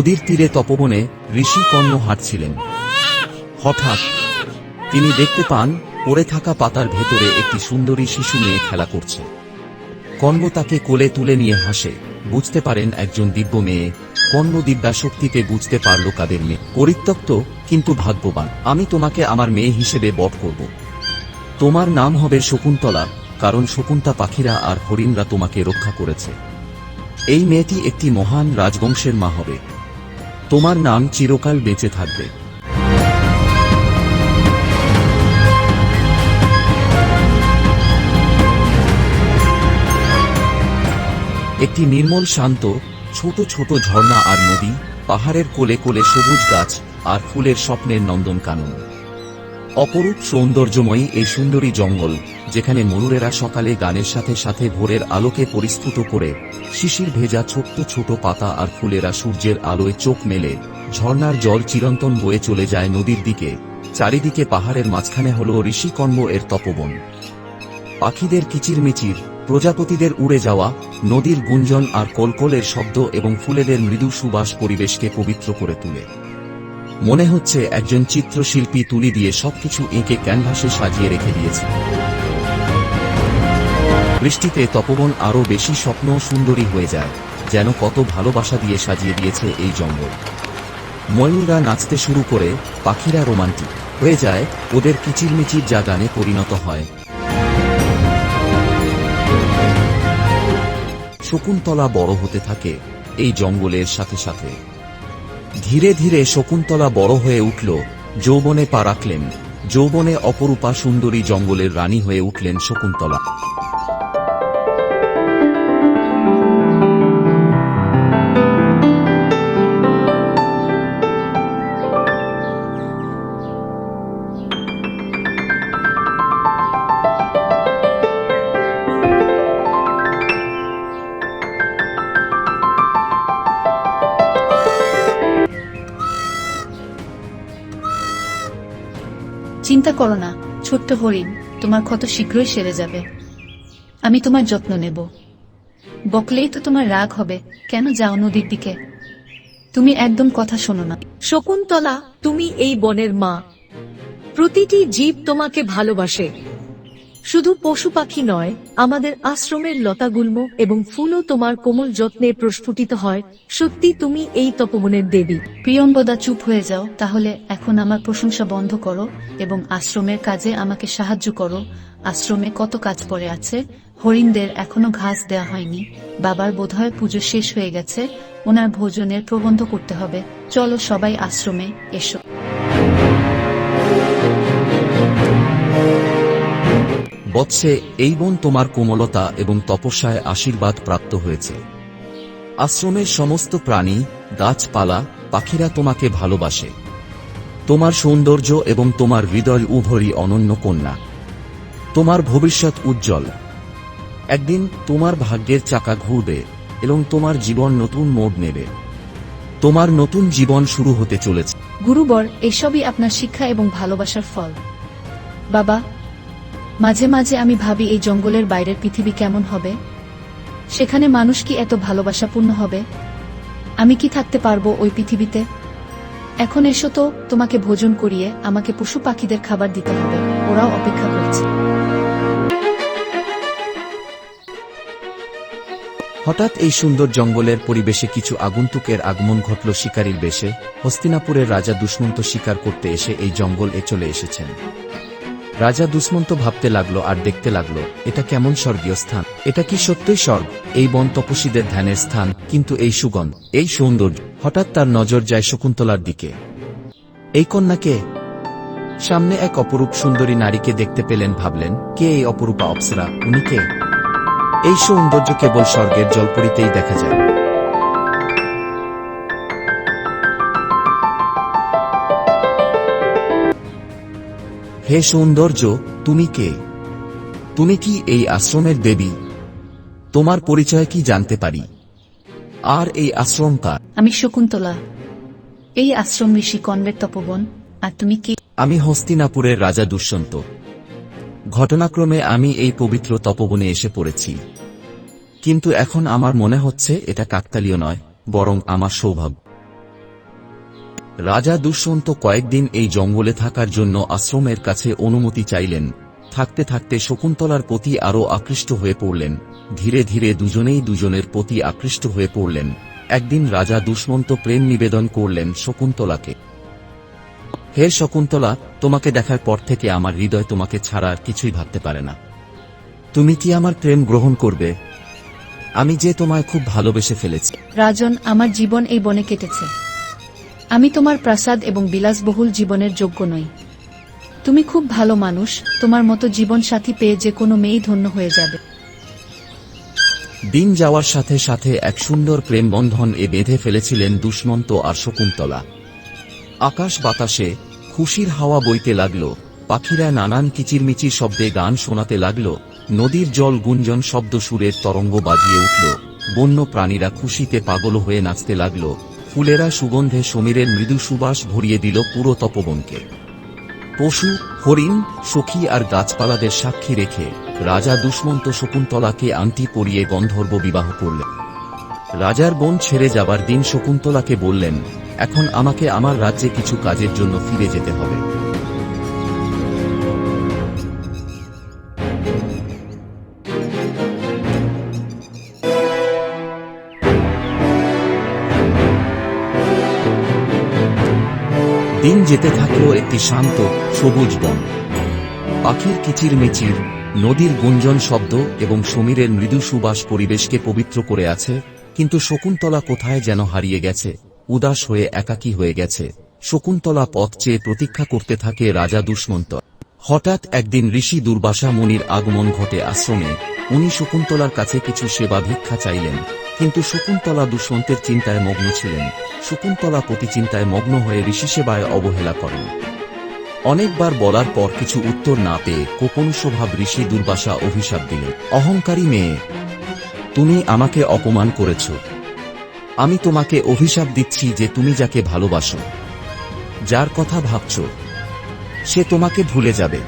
নদীর তীরে তপবনে ঋষি কর্ণ হাঁটছিলেন। হঠাৎ তিনি দেখতে পান পড়ে থাকা পাতার ভেতরে একটি সুন্দরী শিশু মেয়ে খেলা করছে। কর্ণ তাকে কোলে তুলে নিয়ে হাসে। বুঝতে পারেন একজন দিব্য মেয়ে। কর্ণ দিব্যা শক্তিতে বুঝতে পারল কাদের মেয়ে। পরিত্যক্ত, কিন্তু ভাগ্যবান। আমি তোমাকে আমার মেয়ে হিসেবে বট করব। তোমার নাম হবে শকুন্তলা, কারণ শকুন্তা পাখিরা আর হরিণরা তোমাকে রক্ষা করেছে। এই মেয়েটি একটি মহান রাজবংশের মা হবে। তোমার নাম চিরকাল বেঁচে থাকবে। একটি নির্মল শান্ত, ছোট ছোট ঝর্ণা আর নদী, পাহাড়ের কোলে কোলে সবুজ গাছ আর ফুলের স্বপ্নের নন্দন নন্দনকানন। অপরূপ সৌন্দর্যময়ী এই সুন্দরী জঙ্গল, যেখানে ময়ূরেরা সকালে গানের সাথে সাথে ভোরের আলোকে পরিস্ফুট করে, শিশির ভেজা ছোট্ট ছোট পাতা আর ফুলেরা সূর্যের আলোয় চোখ মেলে, ঝর্ণার জল চিরন্তন বয়ে চলে যায় নদীর দিকে, চারিদিকে পাহাড়ের মাঝখানে হল ঋষিকর্ম এর তপবন। পাখিদের কিচিরমিচির, প্রজাপতিদের উড়ে যাওয়া, নদীর গুঞ্জন আর কলকলের শব্দ এবং ফুলেদের মৃদু সুবাস পরিবেশকে পবিত্র করে তোলে। মনে হচ্ছে একজন চিত্রশিল্পী তুলি দিয়ে সবকিছু এঁকে ক্যানভাসে সাজিয়ে রেখে দিয়েছে। বৃষ্টিতে তপবন আরও বেশি স্বপ্ন সুন্দরী হয়ে যায়, যেন কত ভালোবাসা দিয়ে সাজিয়ে দিয়েছে এই জঙ্গল। ময়ূররা নাচতে শুরু করে, পাখিরা রোমান্টিক হয়ে যায়, ওদের কিচিরমিচির যা গানে পরিণত হয়। শকুন্তলা বড় হতে থাকে এই জঙ্গলের সাথে সাথে। ধীরে ধীরে শকুন্তলা বড় হয়ে উঠল, যৌবনে পা রাখলেন। যৌবনে অপরূপা সুন্দরী জঙ্গলের রানী হয়ে উঠলেন শকুন্তলা। চিন্তা করো না, ছোট্ট হরিণ, তোমার ক্ষত শীঘ্রই সেরে যাবে। আমি তোমার যত্ন নেব। বকলেই তো তোমার রাগ হবে, কেন যাও নদীর দিকে? তুমি একদম কথা শোনো না। শকুন্তলা, তুমি এই বনের মা। প্রতিটি জীব তোমাকে ভালোবাসে। শুধু পশু পাখি নয়, আমাদের আশ্রমের লতাগুল্ম এবং ফুলও তোমার কোমল যত্নে প্রস্ফুটিত হয়। সত্যি তুমি এই তপবনের দেবী। প্রিয়ম্বদা চুপ হয়ে যাও, তাহলে এখন আমার প্রশংসা বন্ধ করো এবং আশ্রমের কাজে আমাকে সাহায্য করো। আশ্রমে কত কাজ পড়ে আছে, হরিণদের এখনও ঘাস দেয়া হয়নি। বাবার বোধহয় পুজো শেষ হয়ে গেছে, ওনার ভোজনের প্রবন্ধ করতে হবে। চলো সবাই আশ্রমে এসো। বৎসে এই বন তোমার কোমলতা এবং তপস্যায় আশীর্বাদ প্রাপ্ত হয়েছে। আশ্রমের সমস্ত প্রাণী, গাছপালা, পাখিরা তোমাকে ভালোবাসে। তোমার সৌন্দর্য এবং তোমার হৃদয় উভয়ই অনন্য কন্যা। তোমার ভবিষ্যৎ উজ্জ্বল। একদিন তোমার ভাগ্যের চাকা ঘুরবে এবং তোমার জীবন নতুন মোড় নেবে। তোমার নতুন জীবন শুরু হতে চলেছে। গুরুবর, এসবই আপনার শিক্ষা এবং ভালোবাসার ফল। বাবা মাঝে মাঝে আমি ভাবি এই জঙ্গলের বাইরের পৃথিবী কেমন হবে? সেখানে মানুষ কি এত ভালোবাসাপূর্ণ হবে? আমি কি থাকতে পারব ওই পৃথিবীতে? এখন এসো তো, তোমাকে ভোজন করিয়ে আমাকে পশু পাখিদের খাবার দিতে হবে। ওরাও অপেক্ষা করছে। হঠাৎ এই সুন্দর জঙ্গলের পরিবেশে কিছু আগন্তুকের আগমন ঘটল শিকারীর বেশে। হস্তিনাপুরের রাজা দুষ্মন্ত শিকার করতে এসে এই জঙ্গল এ চলে এসেছেন। রাজা দুষ্মন্ত ভাবতে লাগল আর দেখতে লাগল, এটা কেমন স্বর্গীয় স্থান? এটা কি সত্যই স্বর্গ? এই বন তপস্বীদের ধ্যানের স্থান, কিন্তু এই সুগন্ধ, এই সৌন্দর্য, হঠাৎ তার নজর যায় শকুন্তলার দিকে। এই কন্যাকে সামনে এক অপরূপ সুন্দরী নারীকে দেখতে পেলেন, ভাবলেন, কে এই অপরূপা অপ্সরা? উনি কে? এই সৌন্দর্য কেবল স্বর্গের জলপরিতেই দেখা যায়। হে সৌন্দর্য তুমি কে? তুমি কি এই আশ্রমের দেবী? তোমার পরিচয় কি জানতে পারি? আর এই আশ্রম কার? আমি শকুন্তলা। এই আশ্রম ঋষি কনবের তপবন। আর তুমি কি? আমি হস্তিনাপুরের রাজা দুষ্যন্ত। ঘটনাক্রমে আমি এই পবিত্র তপবনে এসে পড়েছি। কিন্তু এখন আমার মনে হচ্ছে এটা কাকতালীয় নয় বরং আমার সৌভাগ্য। রাজা দুষ্যন্ত কয়েকদিন এই জঙ্গলে থাকার জন্য আশ্রমের কাছে অনুমতি চাইলেন। থাকতে থাকতে শকুন্তলার প্রতি আরও আকৃষ্ট হয়ে পড়লেন। ধীরে ধীরে দুজনেই দুজনের প্রতি আকৃষ্ট হয়ে পড়লেন। একদিন রাজা দুষ্মন্ত প্রেম নিবেদন করলেন শকুন্তলাকে। হে শকুন্তলা, তোমাকে দেখার পর থেকে আমার হৃদয় তোমাকে ছাড়া আর কিছুই ভাবতে পারে না। তুমি কি আমার প্রেম গ্রহণ করবে? আমি যে তোমায় খুব ভালোবেসে ফেলেছি। রাজন, আমার জীবন এই বনে কেটেছে। আমি তোমার প্রাসাদ এবং বিলাসবহুল জীবনের যোগ্য নই। তুমি খুব ভালো মানুষ, তোমার মতো জীবন সাথী পেয়ে যে কোনো মেয়েই ধন্য হয়ে যাবে। দিন যাওয়ার সাথে সাথে এক সুন্দর প্রেম বন্ধন এ বেঁধে ফেলেছিলেন দুষ্মন্ত আর শকুন্তলা। আকাশ বাতাসে খুশির হাওয়া বইতে লাগল, পাখিরা নানান কিচিরমিচির শব্দে গান শোনাতে লাগল, নদীর জল গুঞ্জন শব্দ সুরের তরঙ্গ বাজিয়ে উঠল, বন্য প্রাণীরা খুশিতে পাগল হয়ে নাচতে লাগল ফুলেরা সুগন্ধে সমীরের মৃদু সুবাস ভরিয়ে দিল পুরো তপবনকে। পশু, হরিণ, সখী আর গাছপালাদের সাক্ষী রেখে রাজা দুষ্মন্ত শকুন্তলাকে আংটি পরিয়ে গন্ধর্ব বিবাহ করলেন। রাজার বোন ছেড়ে যাবার দিন শকুন্তলাকে বললেন, এখন আমাকে আমার রাজ্যে কিছু কাজের জন্য ফিরে যেতে হবে। দিন যেতে থাকল একটি শান্ত, সবুজ বন। পাখির কিচিরমিচির, নদীর গুঞ্জন শব্দ এবং সমীরের মৃদু সুবাস পরিবেশকে পবিত্র করে আছে, কিন্তু শকুন্তলা কোথায় যেন হারিয়ে গেছে, উদাস হয়ে একাকী হয়ে গেছে। শকুন্তলা পথ চেয়ে প্রতীক্ষা করতে থাকে রাজা দুষ্মন্ত। হঠাৎ একদিন ঋষি দুর্বাসা মুনির আগমন ঘটে আশ্রমে। উনি শকুন্তলার কাছে কিছু সেবা ভিক্ষা চাইলেন। কিন্তু শকুন্তলা দুষ্মন্তের চিন্তায় মগ্ন ছিলেন। শকুন্তলা চিন্তায় মগ্ন হয়ে ঋষি সেবায় অবহেলা করেন। অনেকবার বলার পর কিছু উত্তর না পেয়ে কোপন স্বভাব ঋষি দুর্বাসা অভিশাপ দিলেন। অহংকারী মেয়ে, তুমি আমাকে অপমান করেছ। আমি তোমাকে অভিশাপ দিচ্ছি যে তুমি যাকে ভালোবাসো। যার কথা ভাবছ, সে তোমাকে ভুলে যাবে।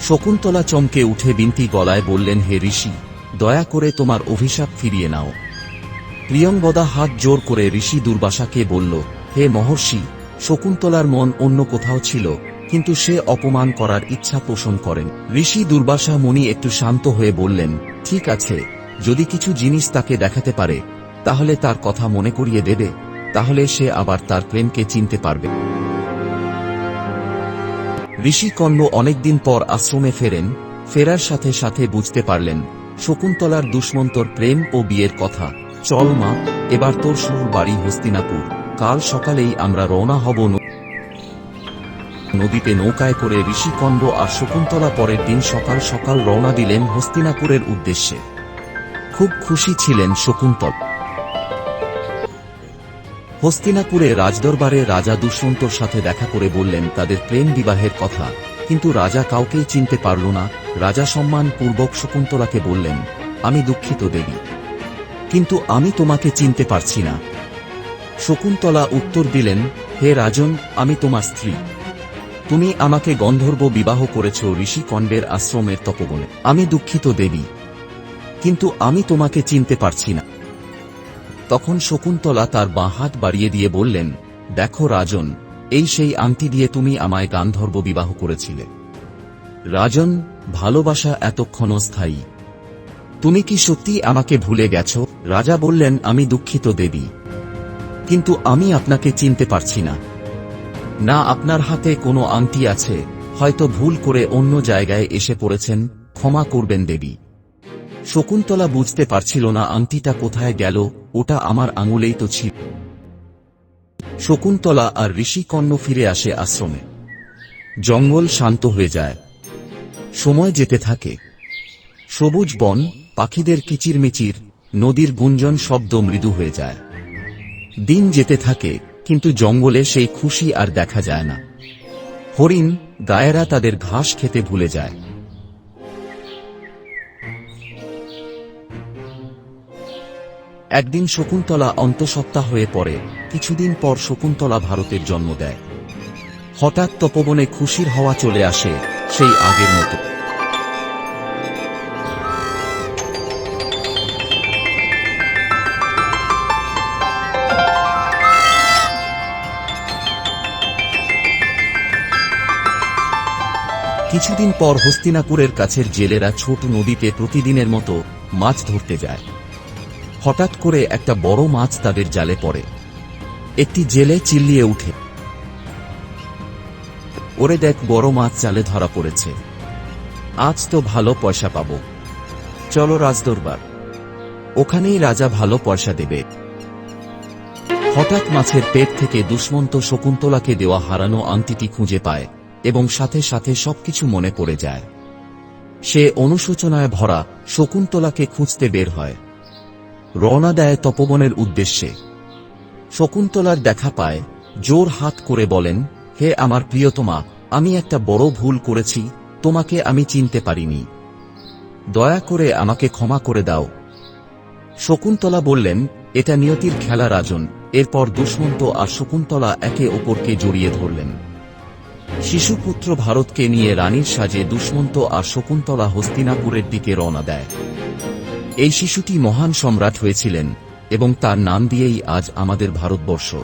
শকুন্তলা চমকে উঠে বিনতি গলায় বললেন, হে ঋষি, দয়া করে তোমার অভিশাপ ফিরিয়ে নাও। প্রিয়ঙ্গদা হাত জোর করে ঋষি দুর্বাসাকে বলল, হে মহর্ষি, শকুন্তলার মন অন্য কোথাও ছিল, কিন্তু সে অপমান করার ইচ্ছা পোষণ করেন। ঋষি দুর্বাসা মুনি একটু শান্ত হয়ে বললেন, ঠিক আছে, যদি কিছু জিনিস তাকে দেখাতে পারে, তাহলে তার কথা মনে করিয়ে দেবে, তাহলে সে আবার তার প্রেমকে চিনতে পারবে। ঋষি কর্ণ অনেকদিন পর আশ্রমে ফেরেন, ফেরার সাথে সাথে বুঝতে পারলেন, শকুন্তলার দুষ্মন্তর প্রেম ও বিয়ের কথা। চল মা, এবার তোর শুরু বাড়ি হস্তিনাপুর। কাল সকালেই আমরা রওনা হব নদীতে নৌকায় করে ঋষিকণ্ড আর শকুন্তলা পরের দিন সকাল সকাল রওনা দিলেন হস্তিনাপুরের উদ্দেশ্যে। খুব খুশি ছিলেন শকুন্তল। হস্তিনাপুরে রাজদরবারে রাজা দুষ্মন্তর সাথে দেখা করে বললেন, তাদের প্রেম বিবাহের কথা। কিন্তু রাজা কাউকেই চিনতে পারল না। রাজা সম্মান পূর্বক শকুন্তলাকে বললেন, আমি দুঃখিত দেবী। কিন্তু আমি তোমাকে চিনতে পারছি না। শকুন্তলা উত্তর দিলেন, হে রাজন, আমি তোমার স্ত্রী। তুমি আমাকে গন্ধর্ব বিবাহ করেছ ঋষিকণ্ডের আশ্রমের তপবনে। আমি দুঃখিত, দেবী। কিন্তু আমি তোমাকে চিনতে পারছি না। তখন শকুন্তলা তার বাঁ হাত বাড়িয়ে দিয়ে বললেন, দেখো রাজন, এই সেই আংটি দিয়ে তুমি আমায় গান্ধর্ব বিবাহ করেছিলে। রাজন, ভালোবাসা এতক্ষণ স্থায়ী তুমি কি সত্যি আমাকে ভুলে গেছ? রাজা বললেন, আমি দুঃখিত দেবী। কিন্তু আমি আপনাকে চিনতে পারছি না। না, আপনার হাতে কোনো আংটি আছে। হয়তো ভুল করে অন্য জায়গায় এসে পড়েছেন। ক্ষমা করবেন দেবী। শকুন্তলা বুঝতে পারছিল না আংটিটা কোথায় গেল। ওটা আমার আঙুলেই তো ছিল। শকুন্তলা আর ঋষিকর্ণ ফিরে আসে আশ্রমে। জঙ্গল শান্ত হয়ে যায়। সময় যেতে থাকে। সবুজ বন পাখিদের কিচিরমিচির, নদীর গুঞ্জন শব্দ মৃদু হয়ে যায়। দিন যেতে থাকে, কিন্তু জঙ্গলে সেই খুশি আর দেখা যায় না। হরিণ, গায়েরা তাদের ঘাস খেতে ভুলে যায়। একদিন শকুন্তলা অন্তঃসত্ত্বা হয়ে পড়ে, কিছুদিন পর শকুন্তলা ভারতের জন্ম দেয়। হঠাৎ তপবনে খুশির হওয়া চলে আসে সেই আগের মতো। কিছুদিন পর হস্তিনাপুরের কাছের জেলেরা ছোট নদীতে প্রতিদিনের মতো মাছ ধরতে যায়। হঠাৎ করে একটা বড় মাছ তাদের জালে পড়ে। একটি জেলে চিল্লিয়ে উঠে। ওরে দেখ, বড় মাছ জালে ধরা পড়েছে। আজ তো ভালো পয়সা পাবো। চলো রাজদরবার। ওখানেই রাজা ভালো পয়সা দেবে। হঠাৎ মাছের পেট থেকে দুষ্মন্ত শকুন্তলাকে দেওয়া হারানো আংটিটি খুঁজে পায়। এবং সাথে সাথে সবকিছু মনে পড়ে যায়। সে অনুশোচনায় ভরা শকুন্তলাকে খুঁজতে বের হয়। রওনা দেয় তপবনের উদ্দেশ্যে। শকুন্তলার দেখা পায়, জোর হাত করে বলেন, হে আমার প্রিয়তমা, আমি একটা বড় ভুল করেছি, তোমাকে আমি চিনতে পারিনি। দয়া করে আমাকে ক্ষমা করে দাও। শকুন্তলা বললেন, এটা নিয়তির খেলা, রাজন। এরপর দুষ্মন্ত আর শকুন্তলা একে অপরকে জড়িয়ে ধরলেন। শিশুপুত্র ভারতকে নিয়ে রানীর সাজে দুষ্মন্ত আর শকুন্তলা হস্তিনাপুরের দিকে রওনা দেয়। এই শিশুটি মহান সম্রাট হয়েছিলেন এবং তার নাম দিয়েই আজ আমাদের ভারতবর্ষ।